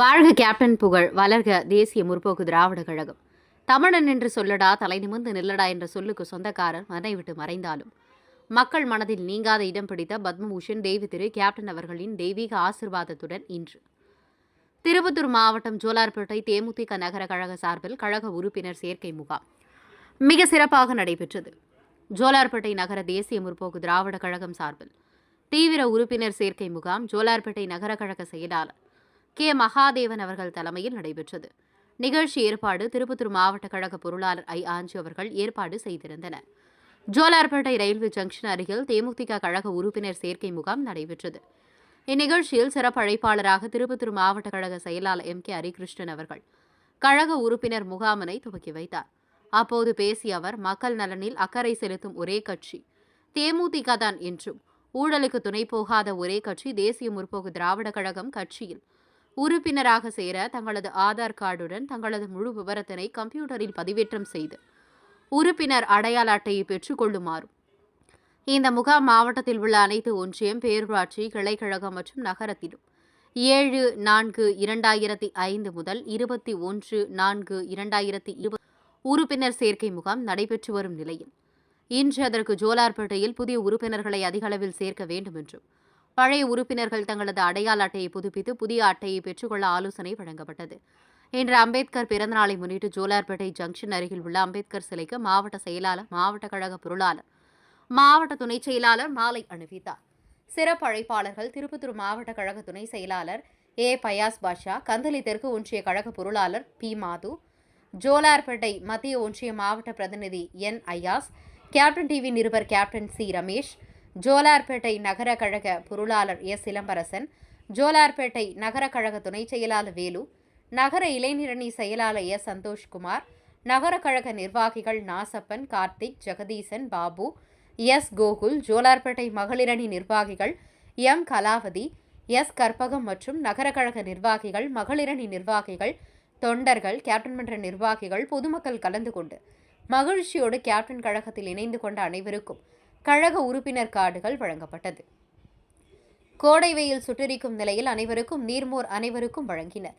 வாழ்க கேப்டன் புகழ் வளர்க தேசிய முற்போக்கு திராவிட கழகம். தமிழன் என்று சொல்லடா தலை நிமிர்ந்து நில்லடா என்ற சொல்லுக்கு சொந்தக்காரர் மனை விட்டு மறைந்தாலும். மக்கள் மனதில் நீங்காத இடம் பிடித்த பத்மபூஷன் தேவி திரு கேப்டன் அவர்களின் தெய்வீக ஆசிர்வாதத்துடன் இன்று. திருப்பத்தூர் மாவட்டம் ஜோலார்பேட்டை தேமுதிக நகர கழக சார்பில் கழக உறுப்பினர் சேர்க்கை முகாம் மிக சிறப்பாக நடைபெற்றது. ஜோலார்பேட்டை நகர தேசிய முற்போக்கு திராவிட கழகம் சார்பில் தீவிர உறுப்பினர் சேர்க்கை முகாம் ஜோலார்பேட்டை நகர கழக செயலாளர் கே மகாதேவன் அவர்கள் தலைமையில் நடைபெற்றது. நிகழ்ச்சி ஏற்பாடு திருப்பத்தூர் மாவட்ட கழக பொருளாளர் ஐ. ஆஞ்சு அவர்கள் ஏற்பாடு செய்திருந்தனர். ஜோலார்பேட்டை ரயில்வே ஜங்ஷன் அருகில் தேமுதிக கழக உறுப்பினர் சேர்க்கை முகாம் நடைபெற்றது. இந்நிகழ்ச்சியில் சிறப்பு அழைப்பாளராக திருப்பத்தூர் மாவட்ட கழக செயலாளர் எம். கே. ஹரிகிருஷ்ணன் அவர்கள் கழக உறுப்பினர் முகாமினை துவக்கி வைத்தார். அப்போது பேசிய அவர் மக்கள் நலனில் அக்கறை செலுத்தும் ஒரே கட்சி தேமுதிக தான் என்றும் ஊழலுக்கு துணை போகாத ஒரே கட்சி தேசிய முற்போக்கு திராவிட கழகம் கட்சியில் உறுப்பினராக சேர தங்களது ஆதார் கார்டுடன் தங்களது முழு விவரத்தினை கம்ப்யூட்டரில் பதிவேற்றம் செய்து உறுப்பினர் அடையாள அட்டையை பெற்றுக்கொள்ளுமாறும் இந்த முகாம் மாவட்டத்தில் உள்ள அனைத்து ஒன்றியம் பேரூராட்சி கிளைக்கழகம் மற்றும் நகரத்திலும் ஏழு நான்கு இரண்டாயிரத்தி ஐந்து முதல் இருபத்தி ஒன்று நான்கு இரண்டாயிரத்தி இருபது உறுப்பினர் சேர்க்கை முகாம் நடைபெற்று வரும் நிலையில். இன்று அதற்கு ஜோலார்பேட்டையில் புதிய உறுப்பினர்களை அதிகளவில் சேர்க்க வேண்டும் என்றும் பழைய உறுப்பினர்கள் தங்களது அடையாள அட்டையை புதுப்பித்து புதிய அட்டையை பெற்றுக்கொள்ள ஆலோசனை வழங்கப்பட்டது. இன்று அம்பேத்கர் பிறந்தநாளை முன்னிட்டு ஜோலார்பேட்டை ஜங்ஷன் அருகில் உள்ள அம்பேத்கர் சிலைக்கு மாவட்ட செயலாளர் மாவட்ட கழக பொருளாளர் மாவட்ட துணை செயலாளர் மாலை அணிவித்தார். சிறப்பு அழைப்பாளர்கள் திருப்பத்தூர் மாவட்ட கழக துணை செயலாளர் ஏ. பயாஸ் பாஷா கந்தளி தெற்கு ஒன்றிய கழக பொருளாளர் பி. மாது ஜோலார்பேட்டை மத்திய ஒன்றிய மாவட்ட பிரதிநிதி என். ஐயாஸ் கேப்டன் டிவி நிருபர் கேப்டன் சி. ரமேஷ் ஜோலார்பேட்டை நகர கழக பொருளாளர் எஸ். சிலம்பரசன் ஜோலார்பேட்டை நகர கழக துணை செயலாளர் வேலு நகர இளைஞரணி செயலாளர் எஸ். சந்தோஷ்குமார் நகர கழக நிர்வாகிகள் நாசப்பன் கார்த்திக் ஜெகதீசன் பாபு எஸ். கோகுல் ஜோலார்பேட்டை மகளிரணி நிர்வாகிகள் எம். கலாவதி எஸ். கற்பகம் மற்றும் நகர கழக நிர்வாகிகள் மகளிரணி நிர்வாகிகள் தொண்டர்கள் கேப்டன் மன்ற நிர்வாகிகள் பொதுமக்கள் கலந்து கொண்டு மகிழ்ச்சியோடு கேப்டன் கழகத்தில் இணைந்து கொண்ட அனைவருக்கும் கழக உறுப்பினர் கார்டுகள் வழங்கப்பட்டது. கோடை வெயில் சுட்டரிக்கும் நிலையில் அனைவருக்கும் நீர்மோர் அனைவருக்கும் வழங்கினர்.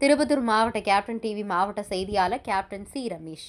திருப்பத்தூர் மாவட்ட கேப்டன் டிவி மாவட்ட செய்தியாளர் கேப்டன் சி ரமேஷ்.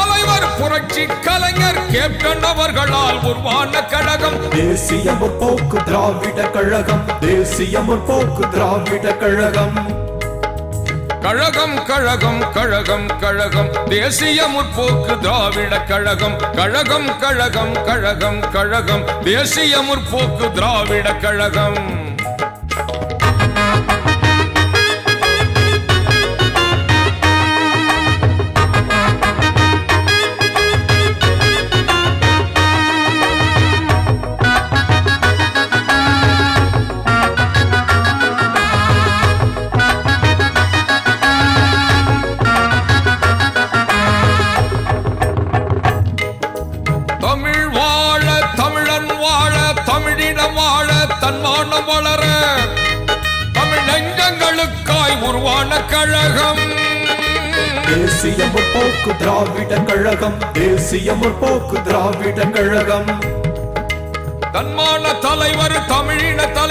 கேப்டன் அவர்களால் உருவான கழகம். தேசிய முற்போக்கு திராவிட கழகம். தேசிய முற்போக்கு திராவிட கழகம். கழகம் கழகம் கழகம் கழகம். தேசிய முற்போக்கு திராவிட கழகம். கழகம் கழகம் கழகம் கழகம். தேசிய முற்போக்கு திராவிட கழகம். கழகம். தேசிய முற்போக்கு திராவிட கழகம் தேசிய முற்போக்கு திராவிட கழகம். தன்மான தலைவர் தமிழின உருவான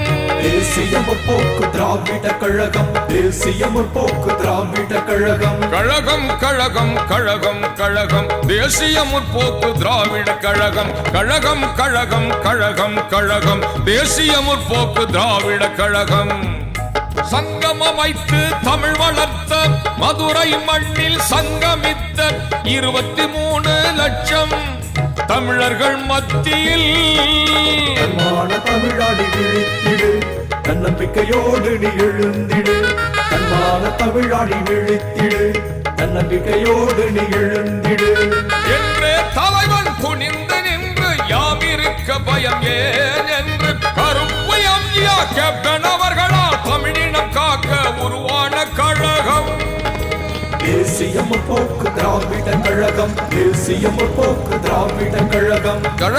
தேசிய முற்போக்கு திராவிட கழகம் தேசிய முற்போக்கு திராவிட கழகம். கழகம் கழகம் கழகம் கழகம் தேசிய முற்போக்கு திராவிட கழகம் கழகம் கழகம் கழகம் கழகம் தேசிய முற்போக்கு திராவிட கழகம். சங்கம் அமைத்து தமிழ் வளர்த்த மதுரை மண்ணில் சங்கமித்த இருபத்தி மூணு லட்சம் தமிழர்கள் மத்தியில் தமிழாடி விழித்திடு தன்னம்பிக்கையோடு நீ எழுந்திடு. தன்மான தமிழாடி விழித்திடு தன்னம்பிக்கையோடு நீ எழுந்திடு. என்றே தலைவன் துணிந்து நின்று யாம் இருக்க பயம் ஏன் என்று கருப்பு எம்ஜியா கேப்டன் அவர்களா தமிழினம் காக்க உருவான கழகம். தேசிய முற்போக்கு திராவிட கழகம் தேசிய முற்போக்கு திராவிட கழகம். கழகம்